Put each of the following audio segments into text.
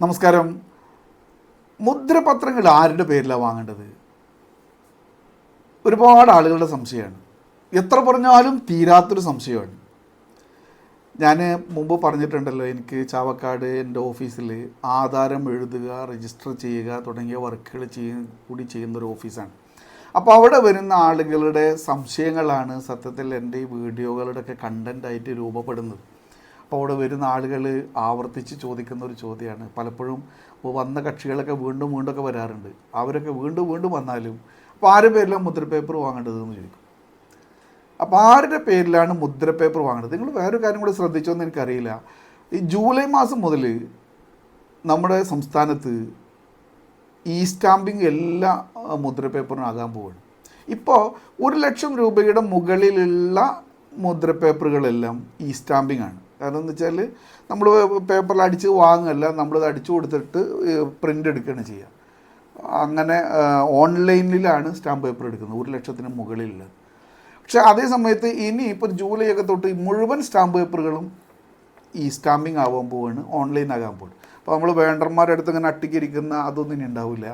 നമസ്കാരം. മുദ്രപത്രങ്ങൾ ആരുടെ പേരിലാണ് വാങ്ങേണ്ടത്? ഒരുപാട് ആളുകളുടെ സംശയമാണ്. എത്ര പറഞ്ഞാലും തീരാത്തൊരു സംശയമാണ്. ഞാൻ മുമ്പ് പറഞ്ഞിട്ടുണ്ടല്ലോ എനിക്ക് ചാവക്കാട് എന്റെ ഓഫീസിൽ ആധാരം എഴുതുക രജിസ്റ്റർ ചെയ്യുക തുടങ്ങിയ വർക്കുകൾ ചെയ്യ കൂടി ചെയ്യുന്നൊരു ഓഫീസാണ്. അപ്പോൾ അവിടെ വരുന്ന ആളുകളുടെ സംശയങ്ങളാണ് സത്യത്തിൽ എന്റെ ഈ വീഡിയോകളുടെയൊക്കെ കണ്ടന്റായിട്ട് രൂപപ്പെടുന്നത്. അപ്പോൾ അവിടെ വരുന്ന ആളുകൾ ആവർത്തിച്ച് ചോദിക്കുന്ന ഒരു ചോദ്യമാണ്. പലപ്പോഴും വന്ന കക്ഷികളൊക്കെ വീണ്ടും വീണ്ടും ഒക്കെ വരാറുണ്ട്. അവരൊക്കെ വീണ്ടും വീണ്ടും വന്നാലും അപ്പോൾ ആരുടെ പേരിലാണ് മുദ്രപേപ്പർ വാങ്ങേണ്ടതെന്ന് ചോദിക്കും. അപ്പോൾ ആരുടെ പേരിലാണ് മുദ്ര പേപ്പർ വാങ്ങേണ്ടത്? നിങ്ങൾ വേറൊരു കാര്യം കൂടി ശ്രദ്ധിച്ചോന്ന് എനിക്കറിയില്ല. ഈ ജൂലൈ മാസം മുതൽ നമ്മുടെ സംസ്ഥാനത്ത് ഈ സ്റ്റാമ്പിങ് എല്ലാ മുദ്ര ആകാൻ പോവുകയാണ് ഇപ്പോൾ ഒരു ലക്ഷം രൂപയുടെ മുകളിലുള്ള മുദ്രപേപ്പറുകളെല്ലാം ഈ സ്റ്റാമ്പിംഗ് ആണ്. കാരണം എന്ന് വെച്ചാൽ നമ്മൾ പേപ്പറിൽ അടിച്ച് വാങ്ങല്ല നമ്മളത് അടിച്ചു കൊടുത്തിട്ട് പ്രിന്റ് എടുക്കുകയാണ് ചെയ്യുക അങ്ങനെ ഓൺലൈനിലാണ് സ്റ്റാമ്പ് പേപ്പർ എടുക്കുന്നത്. ഒരു ലക്ഷത്തിന് മുകളിലുള്ളത് പക്ഷേ അതേ സമയത്ത് ഇനി ഇപ്പോൾ ജൂലൈ ഒക്കെ തൊട്ട് മുഴുവൻ സ്റ്റാമ്പ് പേപ്പറുകളും ഈ സ്റ്റാമ്പിങ് ആവാൻ പോവാണ് ഓൺലൈൻ ആകാൻ പോകുന്നത് അപ്പോൾ നമ്മൾ വേണ്ടർമാരുടെ അടുത്ത് ഇങ്ങനെ അട്ടിക്കിരിക്കുന്ന അതൊന്നും ഇനി ഉണ്ടാവില്ല.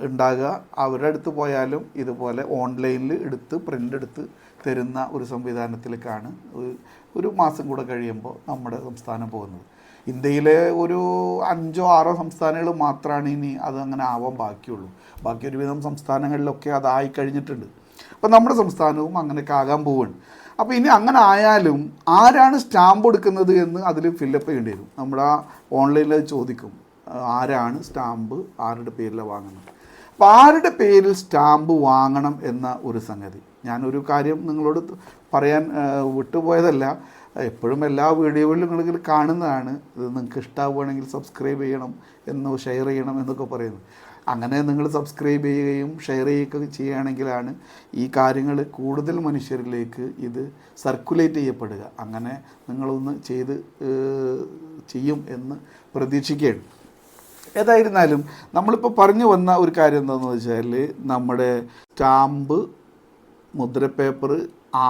ഉണ്ടാകുക. അവരുടെ അടുത്ത് പോയാലും ഇതുപോലെ ഓൺലൈനിൽ എടുത്ത് പ്രിന്റ് എടുത്ത് തരുന്ന ഒരു സംവിധാനത്തിലേക്കാണ് ഒരു- മാസം കൂടെ കഴിയുമ്പോൾ നമ്മുടെ സംസ്ഥാനം പോകുന്നത്. ഇന്ത്യയിലെ ഒരു അഞ്ചോ ആറോ സംസ്ഥാനങ്ങൾ മാത്രമാണ് ഇനി അതങ്ങനെ ആവാൻ ബാക്കിയുള്ളൂ. ബാക്കി ഒരുവിധം സംസ്ഥാനങ്ങളിലൊക്കെ അതായി കഴിഞ്ഞിട്ടുണ്ട്. അപ്പോൾ നമ്മുടെ സംസ്ഥാനവും അങ്ങനെയൊക്കെ ആകാൻ പോവുകയാണ്. അപ്പോൾ ഇനി അങ്ങനെ ആയാലും ആരാണ് സ്റ്റാമ്പ് എടുക്കുന്നത് എന്ന് അതിൽ ഫില്ലപ്പ് ചെയ്യേണ്ടി വരും. നമ്മുടെ ആ ഓൺലൈനിൽ ചോദിക്കും. ആരാണ് സ്റ്റാമ്പ്? ആരുടെ പേരിൽ വാങ്ങുന്നത് അപ്പോൾ ആരുടെ പേരിൽ സ്റ്റാമ്പ് വാങ്ങണം എന്ന ഒരു സംഗതി. ഞാനൊരു കാര്യം നിങ്ങളോട് പറയാൻ വിട്ടുപോയതല്ല. എപ്പോഴും എല്ലാ വീഡിയോകളിലും നിങ്ങൾ കാണുന്നതാണ്. ഇത് നിങ്ങൾക്ക് ഇഷ്ടമാവുകയാണെങ്കിൽ സബ്സ്ക്രൈബ് ചെയ്യണം എന്നോ ഷെയർ ചെയ്യണം എന്നൊക്കെ പറയുന്നത്. അങ്ങനെ നിങ്ങൾ സബ്സ്ക്രൈബ് ചെയ്യുകയും ഷെയർ ചെയ്യുകയൊക്കെ ചെയ്യുകയാണെങ്കിലാണ് ഈ കാര്യങ്ങൾ കൂടുതൽ മനുഷ്യരിലേക്ക് ഇത് സർക്കുലേറ്റ് ചെയ്യപ്പെടുക. അങ്ങനെ നിങ്ങളൊന്ന് ചെയ്ത് ചെയ്യും എന്ന് പ്രതീക്ഷിക്കുകയാണ്. ഏതായിരുന്നാലും നമ്മളിപ്പോൾ പറഞ്ഞു വന്ന ഒരു കാര്യം എന്താണെന്ന് വെച്ചാൽ നമ്മുടെ സ്റ്റാമ്പ് മുദ്രപേപ്പർ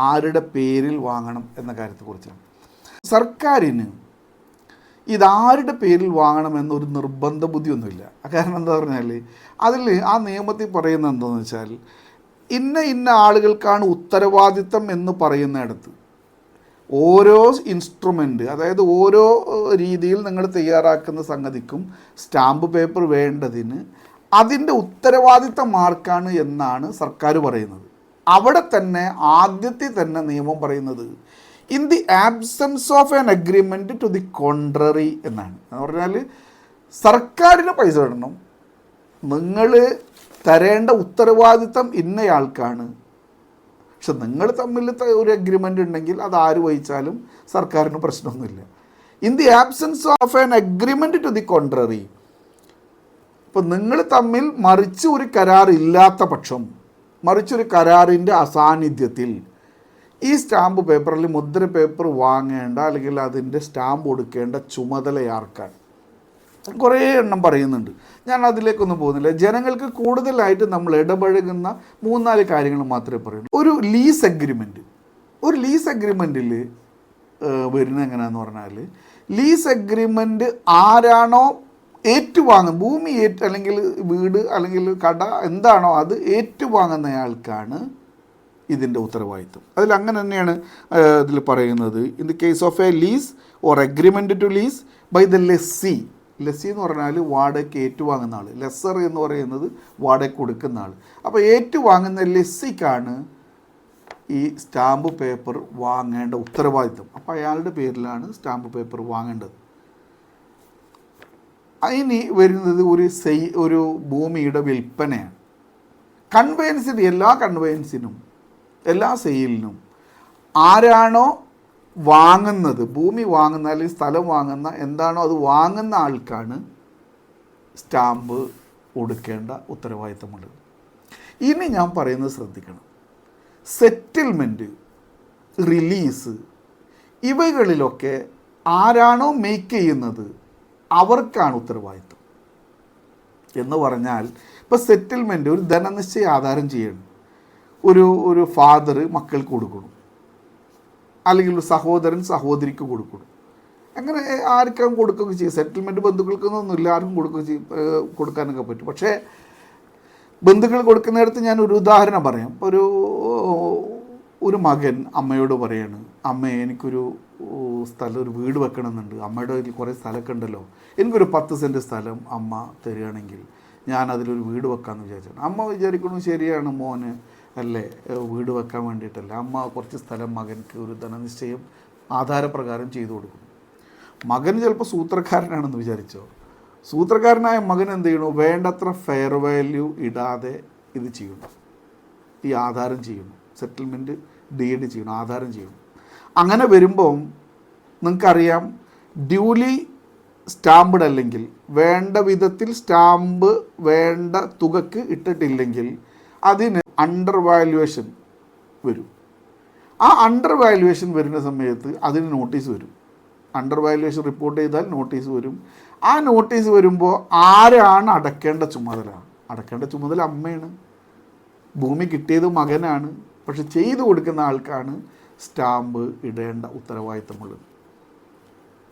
ആരുടെ പേരിൽ വാങ്ങണം എന്ന കാര്യത്തെക്കുറിച്ചാണ്. സർക്കാരിന് ഇതാരുടെ പേരിൽ വാങ്ങണം എന്നൊരു നിർബന്ധ ബുദ്ധിയൊന്നുമില്ല. കാരണം എന്താ പറഞ്ഞാൽ അതിൽ ആ നിയമത്തിൽ പറയുന്നത് എന്താണെന്ന് വെച്ചാൽ ഇന്ന ഇന്ന ആളുകൾക്കാണ് ഉത്തരവാദിത്തം എന്ന് പറയുന്നിടത്ത് ഓരോ ഇൻസ്ട്രുമെന്റ് അതായത് ഓരോ രീതിയിൽ നിങ്ങൾ തയ്യാറാക്കുന്ന സംഗതിക്കും സ്റ്റാമ്പ് പേപ്പർ വേണ്ടതിന് അതിന്റെ ഉത്തരവാദിത്തം ആർക്കാണ് എന്നാണ് സർക്കാർ പറയുന്നത്. അവിടെ തന്നെ ആദ്യത്തെ തന്നെ നിയമം പറയുന്നത് in the absence of an agreement to the contrary എന്നാണ്. എന്ന് പറഞ്ഞാൽ സർക്കാരിന് പൈസ ഇടണം നിങ്ങൾ തരേണ്ട ഉത്തരവാദിത്തം ഇന്നയാൾക്കാണ്. പക്ഷെ നിങ്ങൾ തമ്മിൽ ഒരു അഗ്രിമെന്റ് ഉണ്ടെങ്കിൽ അത് ആര് വഹിച്ചാലും സർക്കാരിന് പ്രശ്നമൊന്നുമില്ല. In the absence of an agreement to the contrary ഇപ്പം നിങ്ങൾ തമ്മിൽ മറിച്ച് ഒരു കരാർ ഇല്ലാത്ത പക്ഷം മറിച്ചൊരു കരാറിന്റെ അസാന്നിധ്യത്തിൽ ഈ സ്റ്റാമ്പ് പേപ്പറിൽ മുദ്ര പേപ്പർ വാങ്ങേണ്ട അല്ലെങ്കിൽ അതിന്റെ സ്റ്റാമ്പ് കൊടുക്കേണ്ട ചുമതലയാർക്കാണ്. കുറേ എണ്ണം പറയുന്നുണ്ട്. ഞാൻ അതിലേക്കൊന്നും പോകുന്നില്ല. ജനങ്ങൾക്ക് കൂടുതലായിട്ട് നമ്മൾ ഇടപഴകുന്ന മൂന്നാൽ കാര്യങ്ങൾ മാത്രമേ പറയുള്ളൂ. ഒരു ലീസ് അഗ്രിമെന്റ് ഒരു ലീസ് അഗ്രിമെന്റിൽ വരുന്നത് എങ്ങനെയാന്ന് പറഞ്ഞാൽ ലീസ് അഗ്രിമെന്റ് ആരാണോ ഏറ്റുവാങ്ങും ഭൂമി ഏറ്റ അല്ലെങ്കിൽ വീട് അല്ലെങ്കിൽ കട എന്താണോ അത് ഏറ്റുവാങ്ങുന്നയാൾക്കാണ് ഇതിന്റെ ഉത്തരവാദിത്വം. അതിൽ അങ്ങനെ തന്നെയാണ് ഇതിൽ പറയുന്നത്. In the case of a lease or agreement to lease by the lessee lessee എന്ന് പറഞ്ഞാൽ വാടകയ്ക്ക് ഏറ്റുവാങ്ങുന്ന ആൾ ലെസ്സർ എന്ന് പറയുന്നത് വാടക കൊടുക്കുന്ന ആൾ അപ്പോൾ ഏറ്റുവാങ്ങുന്ന ലെസ്സിക്കാണ് ഈ സ്റ്റാമ്പ് പേപ്പർ വാങ്ങേണ്ട ഉത്തരവാദിത്വം. അപ്പോൾ അയാളുടെ പേരിലാണ് സ്റ്റാമ്പ് പേപ്പർ വാങ്ങേണ്ടത്. അതിന് വരുന്നത് ഒരു സെയ് ഒരു ഭൂമിയുടെ വിൽപ്പനയാണ്. കൺവെയൻസിന് എല്ലാ കൺവെയൻസിനും എല്ലാ സെയിലിനും ആരാണോ വാങ്ങുന്നത് ഭൂമി വാങ്ങുന്ന അല്ലെങ്കിൽ സ്ഥലം വാങ്ങുന്ന എന്താണോ അത് വാങ്ങുന്ന ആൾക്കാണ് സ്റ്റാമ്പ് കൊടുക്കേണ്ട ഉത്തരവാദിത്തമുള്ളത്. ഇനി ഞാൻ പറയുന്നത് ശ്രദ്ധിക്കണം. സെറ്റിൽമെന്റ് റിലീസ് ഇവകളിലൊക്കെ ആരാണോ മേക്ക് ചെയ്യുന്നത് അവർക്കാണ് ഉത്തരവാദിത്തം എന്ന് പറഞ്ഞാൽ ഇപ്പോൾ സെറ്റിൽമെന്റ് ഒരു ധനനിശ്ചയ ആധാരം ചെയ്യണം. ഒരു ഒരു ഫാദർ മക്കൾക്ക് കൊടുക്കണം. അല്ലെങ്കിൽ ഒരു സഹോദരൻ സഹോദരിക്ക് കൊടുക്കണം അങ്ങനെ ആർക്കും കൊടുക്കുകയൊക്കെ ചെയ്യും. സെറ്റിൽമെന്റ് ബന്ധുക്കൾക്കൊന്നുമില്ല. ആർക്കും കൊടുക്കുകയും ചെയ്യും. കൊടുക്കാനൊക്കെ പറ്റും. പക്ഷേ ബന്ധുക്കൾ കൊടുക്കുന്നിടത്ത് ഞാൻ ഒരു ഉദാഹരണം പറയാം. ഒരു ഒരു മകൻ അമ്മയോട് പറയാണ് അമ്മ എനിക്കൊരു സ്ഥലം ഒരു വീട് വെക്കണമെന്നുണ്ട്. അമ്മയുടെ കയ്യിൽ കുറേ സ്ഥലമൊക്കെ ഉണ്ടല്ലോ. എനിക്കൊരു പത്ത് സെന്റ് സ്ഥലം അമ്മ തരികയാണെങ്കിൽ ഞാൻ അതിലൊരു വീട് വെക്കാമെന്ന് വിചാരിച്ചാണ്. അമ്മ വിചാരിക്കണു ശരിയാണ് മോന്. അല്ലേ? വീട് വെക്കാൻ വേണ്ടിയിട്ടല്ലേ. അമ്മ കുറച്ച് സ്ഥലം മകൻക്ക് ഒരു ധനനിശ്ചയം ആധാരപ്രകാരം ചെയ്തു കൊടുക്കും. മകൻ ചിലപ്പോൾ സൂത്രക്കാരനാണെന്ന് വിചാരിച്ചോ? സൂത്രക്കാരനായ മകൻ എന്ത് ചെയ്യണു? വേണ്ടത്ര ഫെയർ വാല്യൂ ഇടാതെ ഇത് ചെയ്യണം ഈ ആധാരം ചെയ്യണം സെറ്റിൽമെന്റ് ഡീഡ് ചെയ്യണം ആധാരം ചെയ്യണം അങ്ങനെ വരുമ്പം നിങ്ങൾക്കറിയാം ഡ്യൂലി സ്റ്റാമ്പ്ഡ് അല്ലെങ്കിൽ വേണ്ട വിധത്തിൽ സ്റ്റാമ്പ് വേണ്ട തുകക്ക് ഇട്ടിട്ടില്ലെങ്കിൽ അതിന് അണ്ടർ വാല്യുവേഷൻ വരും. ആ അണ്ടർ വാല്യുവേഷൻ വരുന്ന സമയത്ത് അതിന് നോട്ടീസ് വരും. അണ്ടർ വാല്യുവേഷൻ റിപ്പോർട്ട് ചെയ്താൽ നോട്ടീസ് വരും. ആ നോട്ടീസ് വരുമ്പോൾ ആരാണ് അടക്കേണ്ട ചുമതല? അടക്കേണ്ട ചുമതല അമ്മയാണ്. ഭൂമി കിട്ടിയത് മകനാണ്. പക്ഷെ ചെയ്തു കൊടുക്കുന്ന ആൾക്കാണ് സ്റ്റാമ്പ് ഇടേണ്ട ഉത്തരവാദിത്തമുള്ളത്.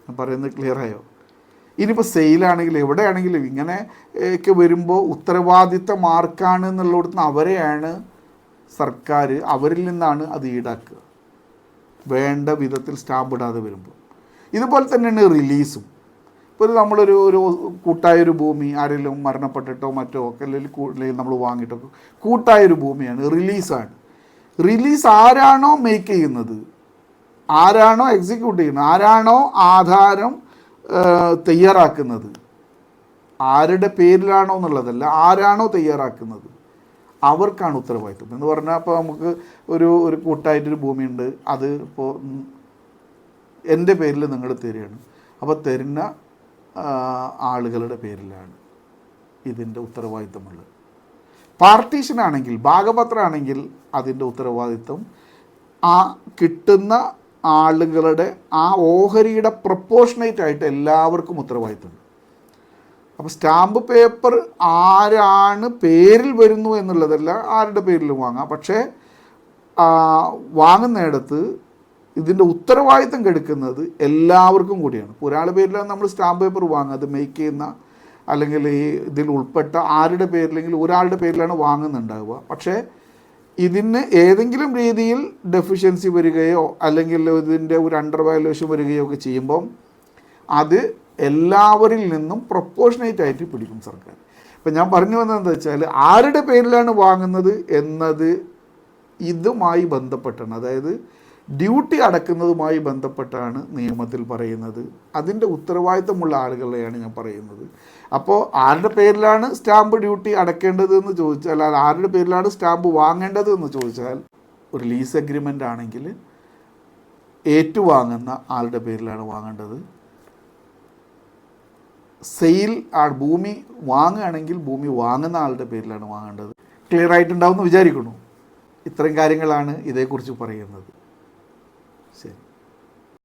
ഞാൻ പറയുന്നത് ക്ലിയർ ആയോ? ഇനിയിപ്പോൾ സെയിലാണെങ്കിലും എവിടെയാണെങ്കിലും ഇങ്ങനെ ഏ, ഒക്കെ വരുമ്പോൾ ഉത്തരവാദിത്തം ആർക്കാണ് നിന്ന് അവരെയാണ് സർക്കാർ അവരിൽ നിന്നാണ് അത് ഈടാക്കുക. വേണ്ട വിധത്തിൽ സ്റ്റാമ്പ് ഇടാതെ വരുമ്പോൾ ഇതുപോലെ തന്നെയാണ് റിലീസും. ഇപ്പോൾ നമ്മളൊരു ഒരു കൂട്ടായൊരു ഭൂമി ആരെങ്കിലും മരണപ്പെട്ടിട്ടോ മറ്റോ ഒക്കെ അല്ലെങ്കിൽ നമ്മൾ വാങ്ങിയിട്ടോ കൂട്ടായൊരു ഭൂമിയാണ് റിലീസാണ്. റിലീസ് ആരാണോ മേക്ക് ചെയ്യുന്നത് ആരാണോ എക്സിക്യൂട്ട് ചെയ്യുന്നത് ആരാണോ ആധാരം തയ്യാറാക്കുന്നത്. ആരുടെ പേരിലാണോ എന്നുള്ളതല്ല ആരാണോ തയ്യാറാക്കുന്നത്. അവർക്കാണ് ഉത്തരവാദിത്വം. എന്ന് പറഞ്ഞാൽ അപ്പോൾ നമുക്ക് ഒരു ഒരു കൂട്ടായിട്ടൊരു ഭൂമിയുണ്ട്. അത് ഇപ്പോൾ എന്റെ പേരിൽ നിങ്ങൾ തരികയാണ്. അപ്പോൾ തരുന്ന ആളുകളുടെ പേരിലാണ് ഇതിന്റെ ഉത്തരവാദിത്തമുള്ളത് പാർട്ടീഷനാണെങ്കിൽ ഭാഗപത്രമാണെങ്കിൽ അതിന്റെ ഉത്തരവാദിത്വം ആ കിട്ടുന്ന ആളുകളുടെ ആ ഓഹരിയുടെ പ്രൊപ്പോർഷനേറ്റ് ആയിട്ട് എല്ലാവർക്കും ഉത്തരവാദിത്തമുണ്ട് അപ്പോൾ സ്റ്റാമ്പ് പേപ്പർ ആരാണ് പേരിൽ വരുന്നു എന്നുള്ളതല്ല ആരുടെ പേരിൽ വാങ്ങാം. പക്ഷേ വാങ്ങുന്നിടത്ത് ഇതിന്റെ ഉത്തരവാദിത്തം കെടുക്കുന്നത് എല്ലാവർക്കും കൂടിയാണ്. ഒരാളുടെ പേരിലാണ് നമ്മൾ സ്റ്റാമ്പ് പേപ്പർ വാങ്ങുക. അത് മേക്ക് ചെയ്യുന്ന അല്ലെങ്കിൽ ഈ ഇതിൽ ഉൾപ്പെട്ട ആരുടെ പേരിലെങ്കിലും ഒരാളുടെ പേരിലാണ് വാങ്ങുന്നുണ്ടാവുക. പക്ഷേ ഇതിന് ഏതെങ്കിലും രീതിയിൽ ഡെഫിഷ്യൻസി വരികയോ അല്ലെങ്കിൽ ഇതിന്റെ ഒരു അണ്ടർ വാല്യുവേഷൻ വരികയോ ഒക്കെ ചെയ്യുമ്പം അത് എല്ലാവരിൽ നിന്നും പ്രൊപ്പോർഷനേറ്റ് ആയിട്ട് പിടിക്കും സർക്കാർ. ഇപ്പം ഞാൻ പറഞ്ഞു വന്നത് എന്താ വെച്ചാൽ ആരുടെ പേരിലാണ് വാങ്ങുന്നത് എന്നത് ഇതുമായി ബന്ധപ്പെട്ടാണ്. അതായത് ഡ്യൂട്ടി അടക്കുന്നതുമായി ബന്ധപ്പെട്ടാണ് നിയമത്തിൽ പറയുന്നത്. അതിന്റെ ഉത്തരവാദിത്തമുള്ള ആളുകളെയാണ് ഞാൻ പറയുന്നത്. അപ്പോൾ ആരുടെ പേരിലാണ് സ്റ്റാമ്പ് ഡ്യൂട്ടി അടക്കേണ്ടത് എന്ന് ചോദിച്ചാൽ ആരുടെ പേരിലാണ് സ്റ്റാമ്പ് വാങ്ങേണ്ടത് എന്ന് ചോദിച്ചാൽ ഒരു ലീസ് അഗ്രിമെന്റ് ആണെങ്കിൽ ഏറ്റുവാങ്ങുന്ന ആളുടെ പേരിലാണ് വാങ്ങേണ്ടത്. സെയിൽ ആ ഭൂമി വാങ്ങുകയാണെങ്കിൽ ഭൂമി വാങ്ങുന്ന ആളുടെ പേരിലാണ് വാങ്ങേണ്ടത്. ക്ലിയർ ആയിട്ടുണ്ടാവും എന്ന് വിചാരിക്കുന്നു. ഇത്രയും കാര്യങ്ങളാണ് ഇതേക്കുറിച്ച് പറയുന്നത്. Sí.